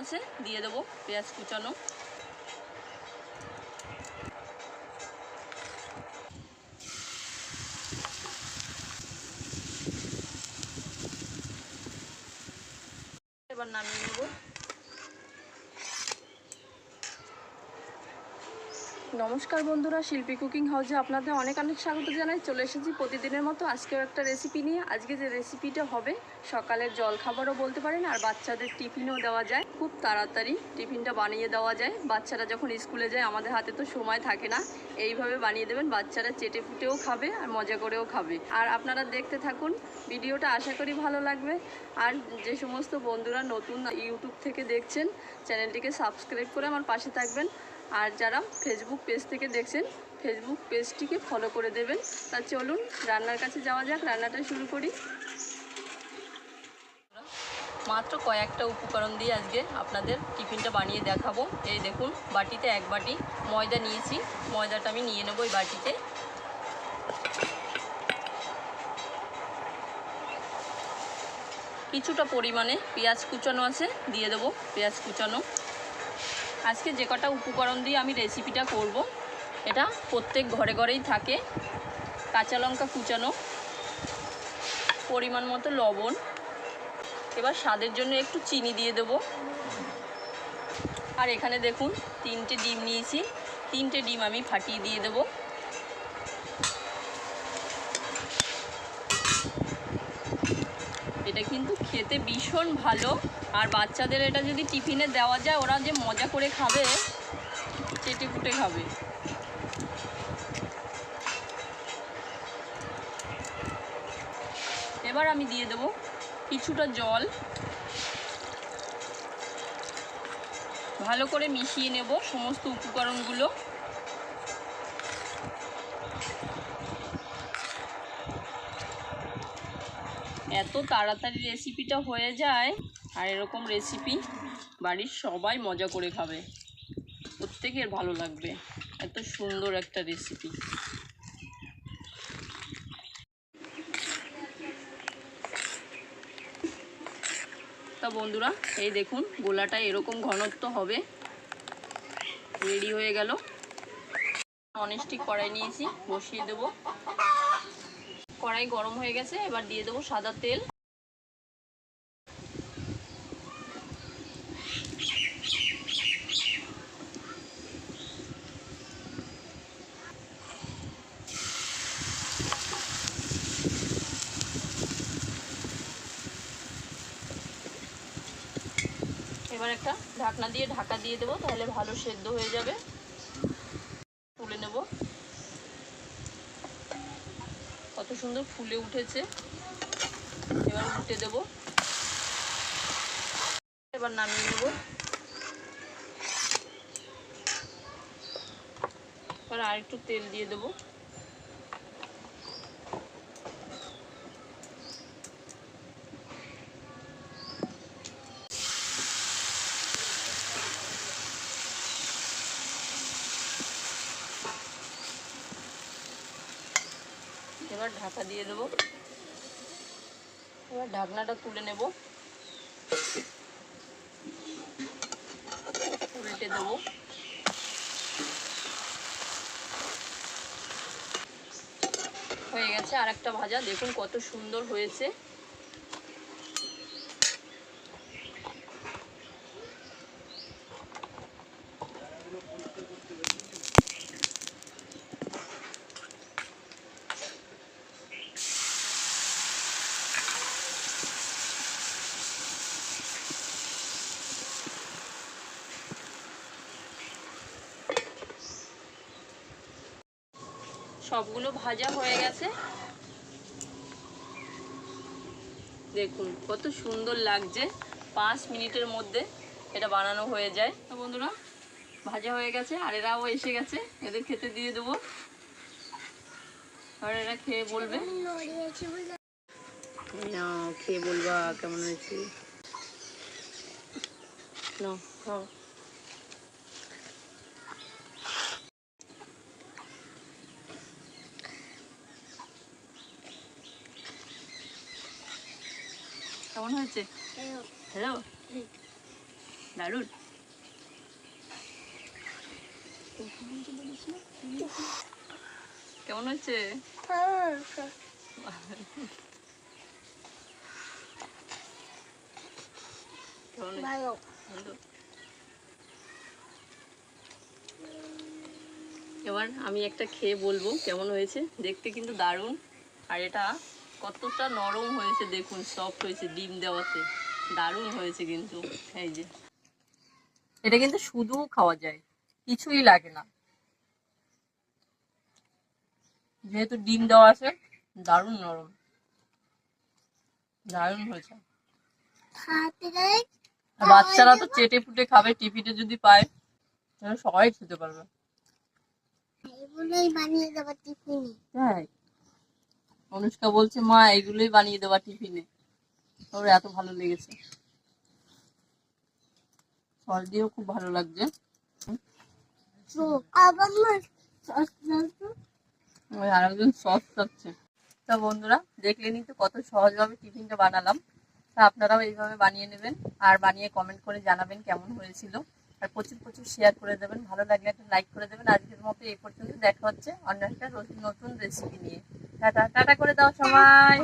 আছে দিয়ে দেবো পেঁয়াজ কুচানো। এবার নামিয়ে নেব। নমস্কার বন্ধুরা, শিল্পী কুকিং হাউসে আপনাদের অনেক অনেক স্বাগত জানাই। চলে এসেছি প্রতিদিনের মতো আজকেও একটা রেসিপি নিয়ে। আজকে যে রেসিপিটা হবে, সকালের জলখাবারও বলতে পারেন, আর বাচ্চাদের টিফিনও দেওয়া যায়। খুব তাড়াতাড়ি টিফিনটা বানিয়ে দেওয়া যায়। বাচ্চারা যখন স্কুলে যায়, আমাদের হাতে তো সময় থাকে না। এইভাবে বানিয়ে দেবেন, বাচ্চারা চেটে ফুটেও খাবে আর মজা করেও খাবে। আর আপনারা দেখতে থাকুন, ভিডিওটা আশা করি ভালো লাগবে। আর যে সমস্ত বন্ধুরা নতুন ইউটিউব থেকে দেখছেন, চ্যানেলটিকে সাবস্ক্রাইব করে আমার পাশে থাকবেন। আর যারা ফেসবুক পেজ থেকে দেখছেন ফেসবুক পেজটিকে ফলো করে দেবেন। তা চলুন, রান্নার কাছে যাওয়া যাক, রান্নাটা শুরু করি। মাত্র কয়েকটা উপকরণ দিয়ে আজকে আপনাদের টিফিনটা বানিয়ে দেখাবো। এই দেখুন, বাটিতে এক বাটি ময়দা নিয়েছি। ময়দাটা আমি নিয়ে নেব এই বাটিতে। কিছুটা পরিমাণে পেঁয়াজ কুচানো আছে, দিয়ে দেবো পেঁয়াজ কুচানো। আজকে যে কটা উপকরণ দিয়ে আমি রেসিপিটা করব, এটা প্রত্যেক ঘরে ঘরেই থাকে। কাঁচা লঙ্কা কুচানো, পরিমাণ মতো লবণ, এবার স্বাদের জন্য একটু চিনি দিয়ে দেব। আর এখানে দেখুন, তিনটে ডিম নিয়েছি, তিনটে ডিম আমি ফাটিয়ে দিয়ে দেবো এটা কিন্তু খেতে ভীষণ ভালো। আর বাচ্চাদের এটা যদি টিফিনে দেওয়া যায়, ওরা যে মজা করে খাবে চেটে কুটে খাবে। এবার আমি দিয়ে দেবো কিছুটা জল। ভালো করে মিশিয়ে নেব সমস্ত উপকরণগুলো। এত তাড়াতাড়ি রেসিপিটা হয়ে যায়, আর এরকম রেসিপি বাড়ির সবাই মজা করে খাবে। প্রত্যেকের ভালো লাগবে। এত সুন্দর একটা রেসিপি তা বন্ধুরা, এই দেখুন, গোলাটা এরকম ঘনত্ব হবে। রেডি হয়ে গেল। ননস্টিক কড়াই নিয়েছি, বসিয়ে দেবো। কড়াই গরম হয়ে গেছে, এবার দিয়ে দেবো সাদা তেল। এবার একটা ঢাকনা দিয়ে ঢাকা দিয়ে দেবো, তাহলে ভালো সেদ্ধ হয়ে যাবে তুলে নেব কত সুন্দর ফুলে উঠেছে। এবার উঠে দেব। এবার নামিয়ে নেব। এবার আরেকটু তেল দিয়ে দেবো। এবার ঢাকা দিয়ে দেবো। এবার ঢাকনাটা তুলে নেব। উল্টে দেবো। হয়ে গেছে আর একটা ভাজা। দেখুন কত সুন্দর হয়েছে। সবগুলো ভাজা হয়ে গেছে। দেখুন, কত সুন্দর লাগছে। পাঁচ মিনিটের মধ্যে এটা বানানো হয়ে যায়। তো বন্ধুরা, ভাজা হয়ে গেছে আর এরাও এসে গেছে। এদের খেতে দিয়ে দেবো। আর এরা খেয়ে বলবে। নাও খেয়ে বলবা কেমন হয়েছে। নাও খাও। কেমন হয়েছে হ্যালো দারুণ। কেমন হচ্ছে? ভালো। এবার আমি একটা খেয়ে বলব কেমন হয়েছে। দেখতে কিন্তু দারুণ। আর এটা কতটা নরম হয়েছে দেখুন সফট হয়েছে ডিম দেওয়াতে। দারুণ হয়েছে কিন্তু এই যে। এটা কিন্তু শুধু খাওয়া যায় কিছুই লাগে না। যেহেতু ডিম দেওয়া আছে দারুণ নরম। দারুণ হয়েছে। বাচ্চারা তো চেটে ফুটে খাবে টিফিনে যদি পায় তাহলে সবাই খেতে পারবে। এগুলোই বানিয়ে দেবো টিফিনে। তাই। অনুষ্কা বলছে, মা, এগুলোই বানিয়ে দেওয়া টিফিনে। ওর এত ভালো লেগেছে। সস দিয়েও খুব ভালো লাগছে। আরেকজন সস খাচ্ছে। তা বন্ধুরা দেখলেনই তো কত সহজভাবে টিফিনটা বানালাম। তা আপনারাও এইভাবে বানিয়ে নেবেন। আর বানিয়ে কমেন্ট করে জানাবেন কেমন হয়েছিল। আর প্রচুর প্রচুর শেয়ার করে দেবেন। ভালো লাগলে একটা লাইক করে দেবেন। আজকের মতো এই পর্যন্ত দেখা হচ্ছে অন্য একটা নতুন রেসিপি নিয়ে। টাটা টাটা করে দাও সবাই।